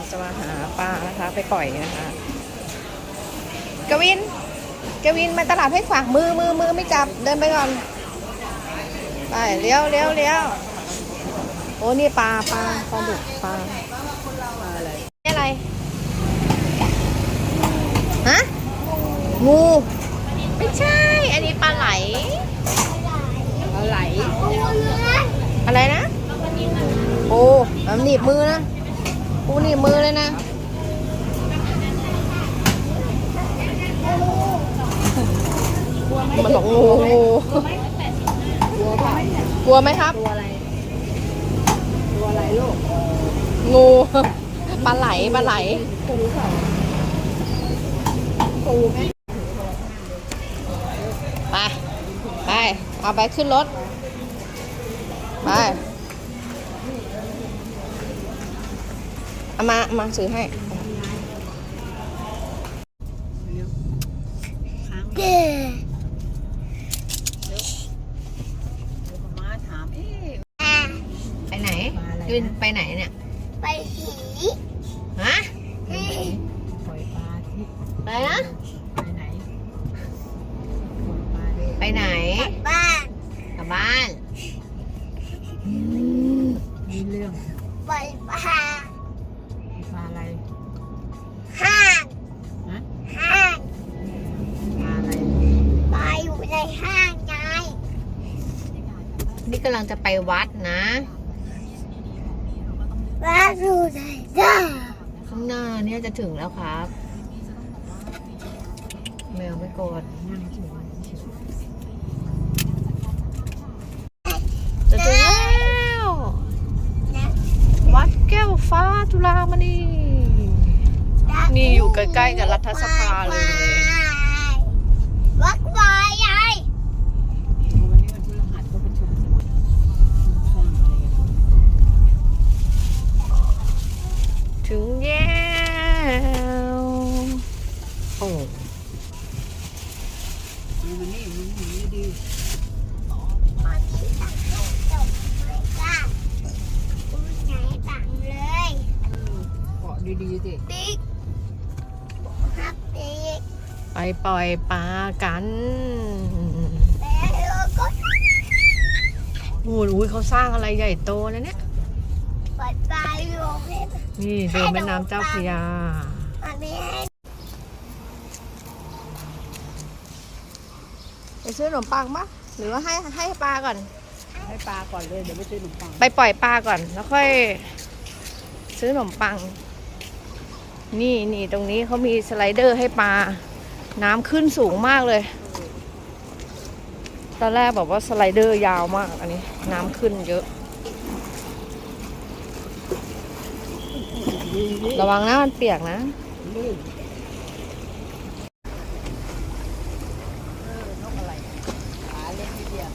เราจะมาหาปลานะคะ ไปปล่อยนะคะกวินกวินมาตลาดให้ฝากมือมือมือไม่จับเดินไปก่อนไปเลี้ยวเลี้ยวเลี้ยวโอ้นี่ปลาปลาปลาดุกปลาปลาอะไรนี่อะไรฮะงูไม่ใช่ อันนี้ปลาไหลปลาไหลอะไรนะโอ้มันหนีบมือนะ ปูนีบมือเลยนะ มันบอกงูงูตัวเปล่ากลัวไหมครับ ตัวอะไร ตัวอะไรลูกงูปลาไหลปลาไหลปูเปล่าปูไหมไป ไป เอาไปขึ้นรถ ไป เอามาเอามาซื้อให้ค้างเด้มาถามเอ๊ะไปไหนปลาอะไรนะยืนไปไหนเนี่ย ลังจะไปวัดนะปลาอยู่ในห้างข้างหน้าเนี่ยจะถึงแล้วครับ แมวไม่โกรธนั่งเฉยจะถึงแล้วนะวัดแก้วฟ้าจุฬามณีนี่อยู่ใกล้ๆกับรัฐสภาเลย นี่มันนี่มันนี่ดีมาที่ตังค์จบไม่กล้าคุณไหนตังค์เกาะดีๆสิติ๊กครับไปปล่อยปลากันโอ้โหเขาสร้างอะไรใหญ่โตนะเนี่ยปล่อยปลาอยู่ให้นี่เดินแม่น้ำเจ้าพระยามันไม่ให้ ไป ซื้อขนมปังปะหรือว่าให้ให้ปลาก่อน ให้ปลาก่อนเลยเดี๋ยวไปซื้อขนมปังไปปล่อยปลาก่อน แล้วค่อย ซื้อขนมปัง นี่นี่ตรงนี้เขามีสไลเดอร์ให้ปลา น้ำขึ้นสูงมากเลย ตอนแรกบอกว่าสไลเดอร์ยาวมากอันนี้ น้ำขึ้นเยอะ ระวังนะมันเปียกนะ ลื่นเออนกอะไรขาเล็กนิดเดียว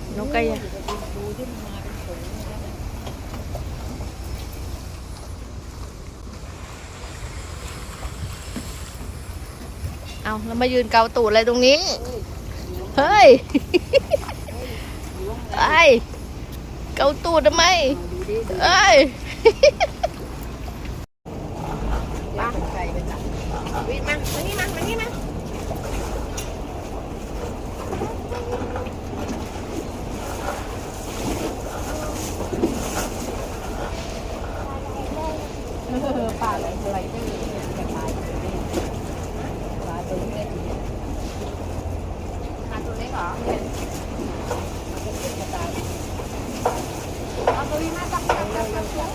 น กกระยาเป็นฝูงเลยนะเอาแล้วมายืนเกาตูดอะไรตรงนี้ เฮ้ยไอ้เกาตูดทำไมเอ้ยปลาเป็นไก่เป็นหนังมามานี่มามานี่มา ปลาอะไรอะไรเดอร์เนี่ยกระต่ายตัวนี้ปลาตัวเล็กเนี่ย หาตัวเล็กเหรอ มันก็เป็นกระต่าย เอาตัวนี้มาจับจับจับจับจับ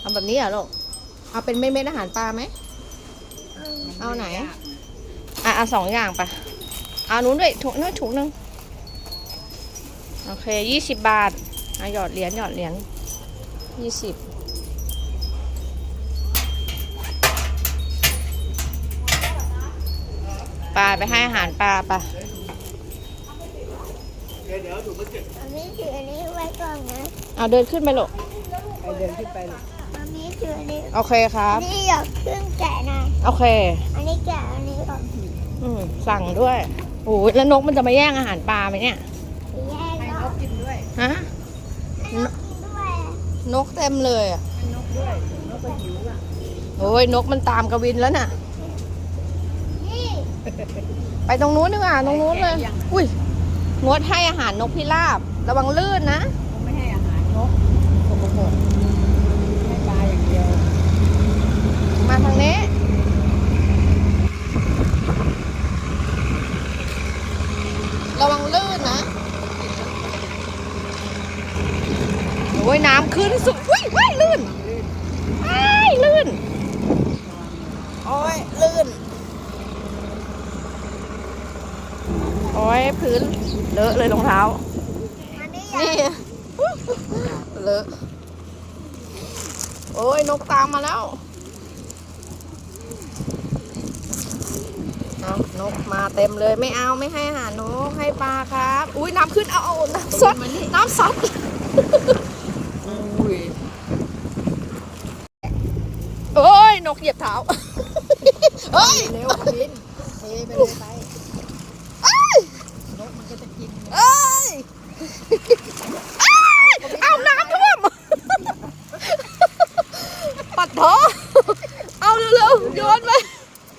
เอา แบบนี้เหรอลูก เอาเป็นเม็ดๆอาหารปลาไหม เอาไหน อะเอาสองอย่างไปเอานู้นด้วยถุงนู้นถุงหนึงโอเคยี่สิบบาทอะหยอดเหรียญหยอดเหรียญยี่สิบปลาไปให้อาหารปลาปะอันนี้ถืออันนี้ไว้ก่อนนะเอาเดินขึ้นไปหรอกไปเดินขึ้นไปลูกอั นนี้ถืออันนี้โอเคครัอับนนี้อยากเครื่องแกะหน่อยโอเค อันนี้แกะอันนี้ก่อนอืมสั่งด้วยโอ้ยแล้วนกมันจะมาแย่งอาหารปลาไหมเนี่ย แยกให้ก่อนกกินด้วยฮะ ให้นกกินด้วยนกเต็มเลยอะให้นกด้วยนกก็หิวอะโอ้ยนกมันตามกวินแล้วน่ะ นี่ไปตรงนู้นดีกว่าตรงนู้นเลย อุ้ยงดให้อาหารนกพิราบ ระวังลื่นนะ เขาไม่ให้อาหารนกสกปรกให้ปลาอย่างเดียว มาทางนี้ ระวังลื่นนะโอ้ยน้ำขึ้นสุดอุ้ยว้ายลื่นว้ายลื่น โอ้ยลื่น โอ้ยพื้นเลอะเลยรองเท้าอันนี้อยากนี่เลอะ โอ้ยนกตามมาแล้ว เอานกมาเต็มเลยไม่เอาไม่ให้อาหารนกให้ปลาครับ อุ้ยน้ำขึ้นเอาเอาน้ำซดน้ำซัดอุ้ยโอ้ยนกเหยียบเท้าเฮ้ยเร็วกวินเทไปเลยไปเอ้ยนกมันก็จะกินเอ้ยเอ้ยเอาน้ำท่วม ปัดท้อเอาเร็วๆโยนไป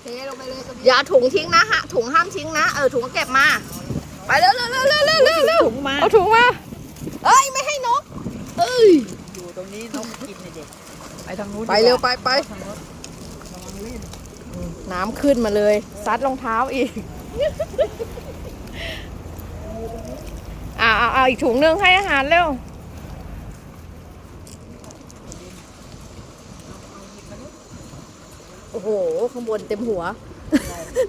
เทลงไปเลยกวิน อย่าถุงทิ้งนะฮะถุงห้ามทิ้งนะเออถุงก็เก็บมา ไปเร็วเร็วเร็วเร็วเร็วเร็วเร็วถุงมาเอาถุงมาเอ้ยไม่ให้นกเอ้ยอยู่ตรงนี้นกกินเด็กไปทางนู้นไปเร็วไปไปทางนู้นระวังลื่นน้ำขึ้นมาเลยซัดรองเท้าอีกอ่าเอาเอาอีกถุงหนึงให้อาหารเร็วโอ้โหข้างบนเต็มหัว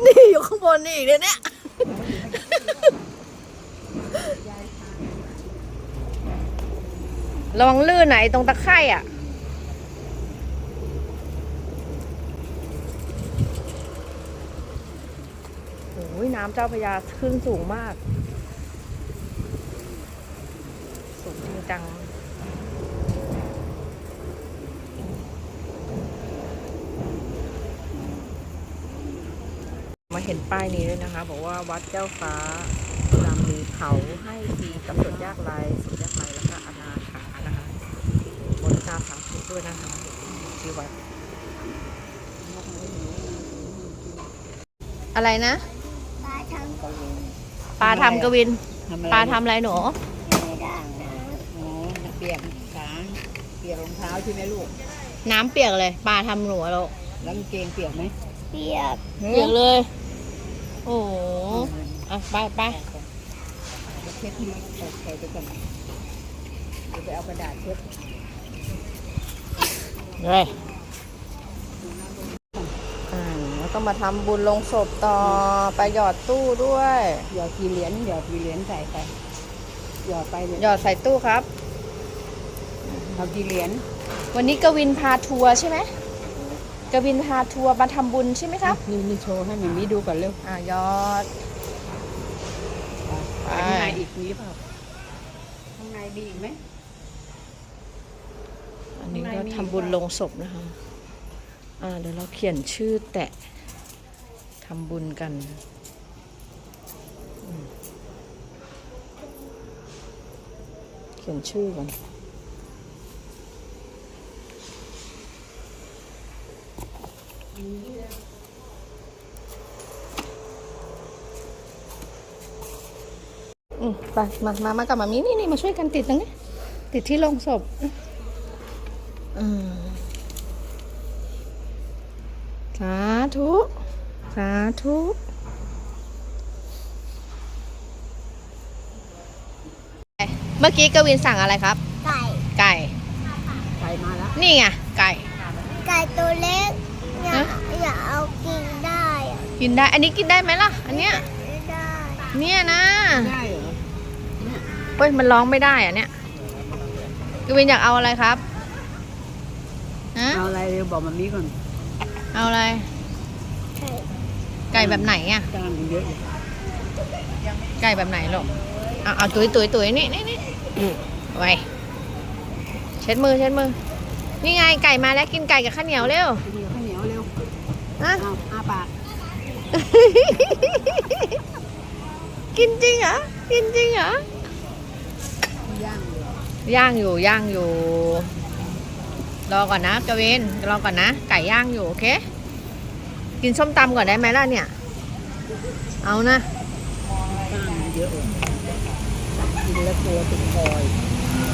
นี่อยู่ข้างบนนี่อีกเลยเนี่ยระวังลื่นไหนตรงตะไคร่อะโอ้ยน้ำเจ้าพยาขึ้นสูงมาก สูงจริงจัง เห็นป้ายนี้ด้วยนะคะ บอกว่าวัดเจ้าฟ้ารามมีเขาให้ฟรีกับส่วนยากไร้ส่วนยากไร้แล้วก็อนาถานะคะบนตาสาธุด้วยนะคะที่วัดอะไรนะปลาทำกับวินปลาทำกวินทำอะไรปลาทำอะไรหนูไม่ได้นะอ๋อเปียกขาเปียกรองเท้าใช่ไหมลูก น้ำเปียกเลยปลาทำหนูแล้วแล้วกางเกงเปียกไหมเปียกเปียกเลย โอ้โหอะไปไปจะเช็ดให้มันตกใจไปก่อนเดี๋ยวไปเอากระดาษเช็ดเลยอ่าแล้วก็มาทำบุญลงศพต่อไปหยอดตู้ด้วยหยอดกี่เหรียญหยอดกี่เหรียญใส่ไปหยอดไปเลยหยอดใส่ตู้ครับเอากี่เหรียญวันนี้กวินพาทัวร์ใช่ไหม กวินพาทัวร์มาทำบุญใช่ไหมครับ นี่นี่โชว์ให้หมีมีดูก่อนเร็วอ่าหยอด ไป ข้างในอีกมีเปล่าข้างในมีอีกไหม อันนี้ก็ทำบุญลงศพนะคะ อ่าเดี๋ยวเราเขียนชื่อแตะทำบุญกันอืมเขียนชื่อกัน อืมไปมามามากับมามีนี่นี่มาช่วยกันติดตรงนี้ ติดที่ลงศพอืมสาธุ สาธุเมื่อกี้กวินสั่งอะไรครับ ไก่ ไก่ใส่มาแล้ว นี่ไง ไก่ ไก่ตัวเล็ก อย่าฮะอย่าเอากินได้อะกินได้ อันนี้กินได้ไหมล่ะ อันเนี้ย ไม่ได้เนี่ยนะได้เหรอเนี่ยเฮ้ย มันร้องไม่ได้อะเนี่ยกวินอยากเอาอะไรครับฮะเอาอะไรเร็วบอกมามีก่อนเอาอะไรไก่ไก่แบบไหนอะกล้ามมันเยอะอยู่ไก่แบบไหนลูกเอาเอาตุยตุยตุยนี่นี่นี่ไว้เช็ดมือเช็ดมือ นี่ไงไก่มาแล้วกินไก่กับข้าวเหนียวเร็วข้าวเหนี ฮะเอาอาปากกินจริงเหรอ กินจริงเหรอ ย่างอยู่ย่างอยู่ย่างอยู่ รอก่อนนะกวินรอก่อนนะ ไก่ย่างอยู่ โอเค กินส้มตำก่อนได้ไหมล่ะเนี่ย เอานะ กล้ามมันเยอะเลยกินแล้วตัวติดคอย